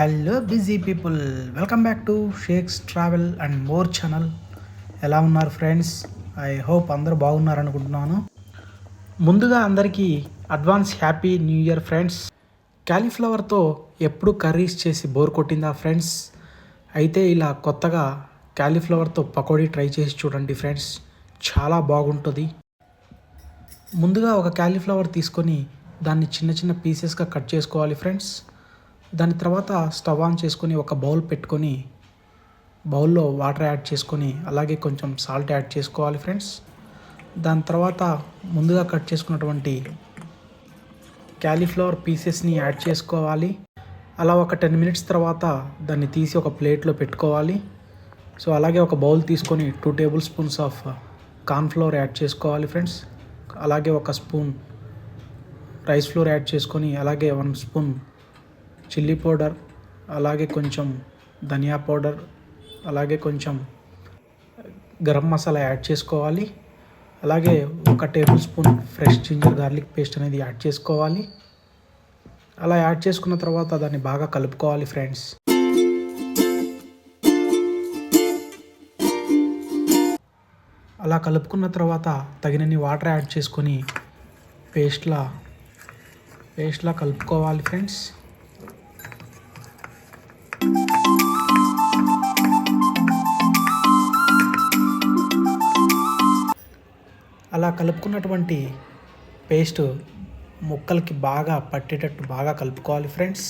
Hello busy people welcome back to shakes travel and more channel. ఎలా ఉన్నారు friends? I hope అందరూ బాగున్నారు అనుకుంటున్నాను ముందుగా అందరికీ advance happy new year friends. క్యాలీఫ్లవర్తో ఎప్పుడు కర్రీస్ చేసి బోర్ కొట్టిందా ఫ్రెండ్స్? అయితే ఇలా కొత్తగా క్యాలీఫ్లవర్తో పకోడీ ట్రై చేసి చూడండి ఫ్రెండ్స్. చాలా బాగుంటుంది. ముందుగా ఒక క్యాలీఫ్లవర్ తీసుకొని దాన్ని చిన్న చిన్న పీసెస్గా కట్ చేసుకోవాలి ఫ్రెండ్స్. దాని తర్వాత స్టవ్ ఆన్ చేసుకొని ఒక బౌల్ పెట్టుకొని బౌల్లో వాటర్ యాడ్ చేసుకొని అలాగే కొంచెం సాల్ట్ యాడ్ చేసుకోవాలి ఫ్రెండ్స్. దాని తర్వాత ముందుగా కట్ చేసుకున్నటువంటి క్యాలీఫ్లవర్ పీసెస్ని యాడ్ చేసుకోవాలి. అలా ఒక టెన్ మినిట్స్ తర్వాత దాన్ని తీసి ఒక ప్లేట్లో పెట్టుకోవాలి. సో అలాగే ఒక బౌల్ తీసుకొని two table spoons of cornflour add చేసుకోవాలి ఫ్రెండ్స్. అలాగే ఒక స్పూన్ రైస్ ఫ్లోర్ యాడ్ చేసుకొని అలాగే వన్ స్పూన్ చిల్లీ పౌడర్ అలాగే కొంచెం ధనియా పౌడర్ అలాగే కొంచెం గరం మసాలా యాడ్ చేసుకోవాలి. అలాగే ఒక table spoon fresh ginger garlic paste అనేది యాడ్ చేసుకోవాలి. అలా యాడ్ చేసుకున్న తర్వాత దాన్ని బాగా కలుపుకోవాలి ఫ్రెండ్స్. అలా కలుపుకున్న తర్వాత తగినన్ని వాటర్ యాడ్ చేసుకొని పేస్ట్లా పేస్ట్లా కలుపుకోవాలి ఫ్రెండ్స్. అలా కలుపుకున్నటువంటి పేస్ట్ ముక్కలకి బాగా పట్టేటట్టు బాగా కలుపుకోవాలి ఫ్రెండ్స్.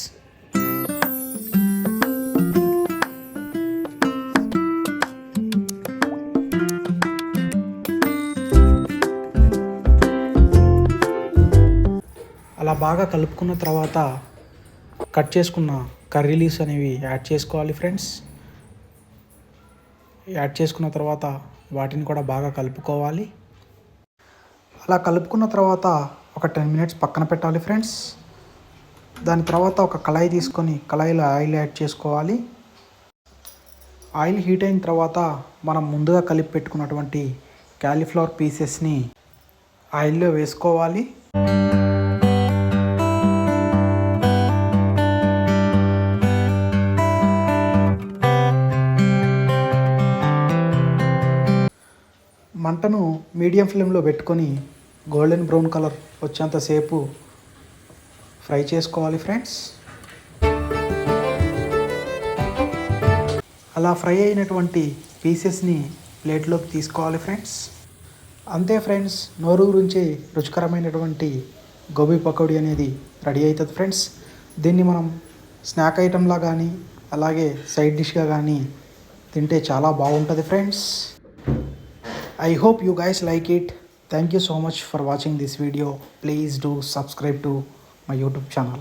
అలా బాగా కలుపుకున్న తర్వాత కట్ చేసుకున్న కర్రీ లీవ్స్ అనేవి యాడ్ చేసుకోవాలి ఫ్రెండ్స్. యాడ్ చేసుకున్న తర్వాత వాటిని కూడా బాగా కలుపుకోవాలి. అలా కలుపుకున్న తర్వాత ఒక టెన్ మినిట్స్ పక్కన పెట్టాలి ఫ్రెండ్స్. దాని తర్వాత ఒక కళాయి తీసుకొని కళాయిలో ఆయిల్ యాడ్ చేసుకోవాలి. ఆయిల్ హీట్ అయిన తర్వాత మనం ముందుగా కలిపి పెట్టుకున్నటువంటి క్యాలీఫ్లవర్ పీసెస్ని ఆయిల్లో వేసుకోవాలి. మంటను మీడియం ఫ్లేమ్లో పెట్టుకొని గోల్డెన్ బ్రౌన్ కలర్ వచ్చేంతసేపు ఫ్రై చేసుకోవాలి ఫ్రెండ్స్. అలా ఫ్రై అయినటువంటి పీసెస్ని ప్లేట్లోకి తీసుకోవాలి ఫ్రెండ్స్. అంతే ఫ్రెండ్స్ నోరు గురించి రుచికరమైనటువంటి గోబీ పకోడీ అనేది రెడీ అవుతుంది ఫ్రెండ్స్. దీన్ని మనం స్నాక్ ఐటెంలా కానీ అలాగే సైడ్ డిష్గా కానీ తింటే చాలా బాగుంటుంది friends. I hope you guys like it. Thank you so much for watching this video. Please do subscribe to my YouTube channel.